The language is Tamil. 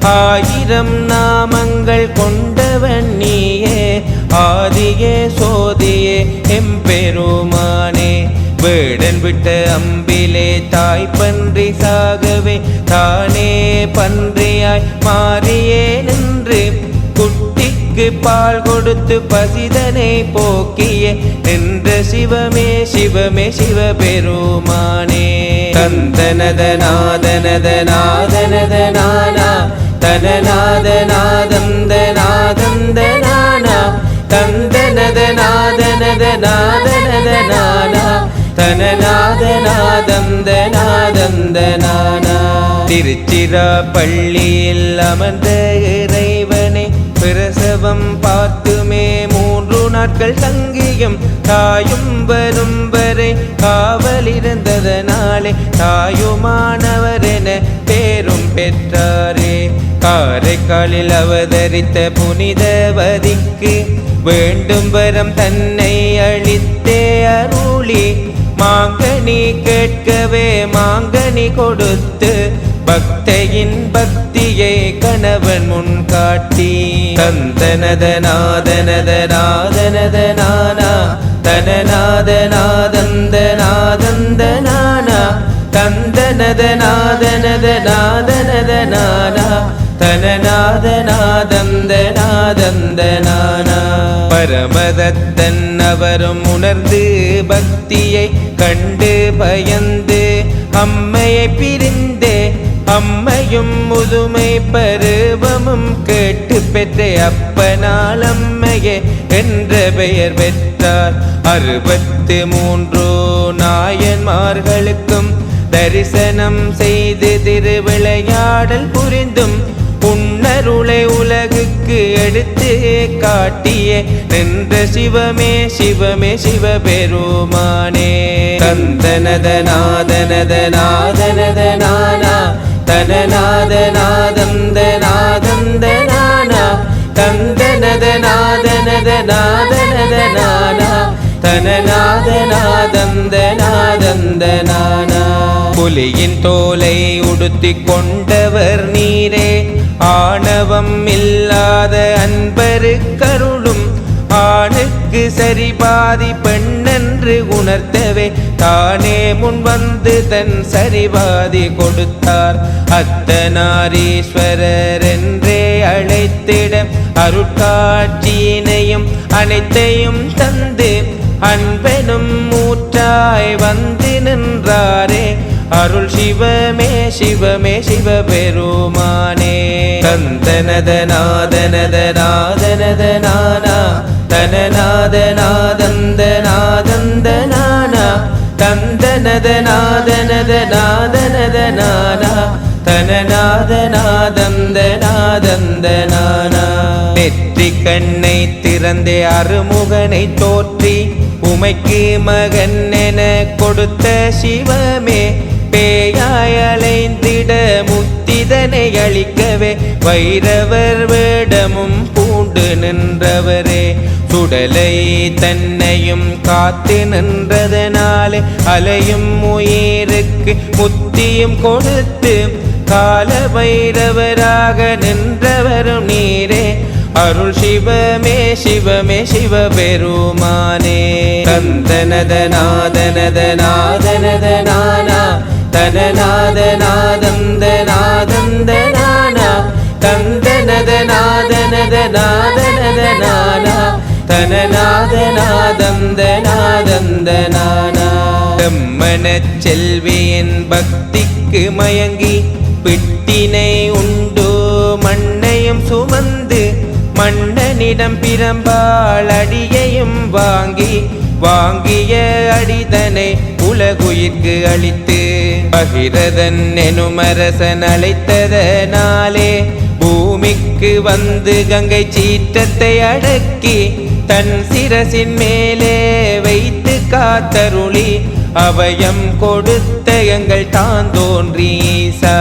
ஆயிரம் நாமங்கள் கொண்டவன் நீயே. ஆதியே சோதியே எம்பெருமானே. வேடன் விட்ட அம்பிலே தாய் பன்றி சாகவே. தானே பன்றியாய் மாறியே நின்று. குட்டிக்கு பால் கொடுத்து பசிதனை போக்கிய. நின்ற சிவமே சிவமே சிவபெருமானே. தந்தனத நாதனத நாதனத நானா தனநாத நாதந்த நாதந்த திருச்சிராப்பள்ளியில் அமர்ந்த இறைவனே பிரசவம் பார்த்துமே மூன்று நாட்கள் தங்கியும் தாயும் வரும் வரை காவலிருந்ததனாலே தாயுமானவர் என பேரும் பெற்றாரே. காரைக்காலில் அவதரித்த புனிதவதிக்கு வேண்டும் வரம் தன்னை அளித்தே அருளி. மாங்கனி கேட்கவே மாங்கனி கொடுத்து பக்தையின் பக்தியை கணவன் முன் காட்டி. தந்தனதநாதனதநாதனதனானா தனநாதநாதந்த நாதனத நாதனத நானா தனநாத நாதந்த நாதந்த நானா பரமதத்தன் அவரும் உணர்ந்து பக்தியை கண்டு பயந்து அம்மையை பிரிந்தே அம்மையும் முதுமை பருவமும் கேட்டு பெற்ற அப்பனால் அம்மையே என்ற பெயர் பெற்றார் அறுபத்து மூன்று நாயன்மார்களுக்கும் தரிசனம் செய்து திருவிளையாடல் புரிந்தும் உன்னருளை உலகுக்கு எடுத்து காட்டிய நின்ற சிவமே சிவமே சிவபெருமானே. தந்தனத தனநாதநாதந்தநாதந்தநானா நாதனத நானா புலியின் தோலை உடுத்திக் கொண்டவர் நீரே. ஆணவம் இல்லாத அன்பரு கருளும். ஆணுக்கு சரி பாதி பெண்ணென்று உணர்த்தவே தானே முன் வந்து தன் சரிபாதி கொடுத்தார். அத்தனாரீஸ்வரர் என்றே அழைத்திட அருட்காட்சியினையும் அனைத்தையும் தந்து அன்பெனும் மூற்றாய் வந்து நின்றாரே. அருள் சிவமே சிவமே சிவபெருமானே. தந்தனத நாதனத நாதனத நானா தனநாத நாதந்த நாதந்த நானா தந்தனத நாதனத நாதனத நானா தனநாத நாதந்த நாதந்த நானா நெற்றி கண்ணை திறந்தே அருமுகனை தோற்றி உமைக்கு மகன் என கொடுத்த சிவமே பேயாய் அலைந்திட முத்திதனை அளிக்கவே வைரவர் வேடமும் பூண்டு நின்றவரே. சுடலை தன்னையும் காத்து நின்றதனாலே அலையும் உயிருக்கு முத்தியும் கொடுத்து கால வைரவராக நின்றவரும் நீரே. அருள் சிவமே சிவமே சிவபெருமானே. தந்தனத நாதனத நாதனத நானா தனநாத நாதந்த நாதந்த நானா தந்தனத நாதனத நாதனத நானா தனநாத நாதந்த நாதந்த நானா செம்மனச் செல்வியின் பக்திக்கு மயங்கி பிட்டினை உண்டு. மண்ணையும் சுமந்து மன்னனிடம் பிரம்பாள் அடியையும் வாங்கி வாங்கிய அடிதனை உலகுயிர்க்கு அளித்து பகிரதன் எனுமரசன் அழைத்ததனாலே பூமிக்கு வந்து கங்கை சீற்றத்தை அடக்கி தன் சிரசின் மேலே வைத்து காத்தருளி அவயம் கொடுத்த எங்கள் தான் தோன்றீசா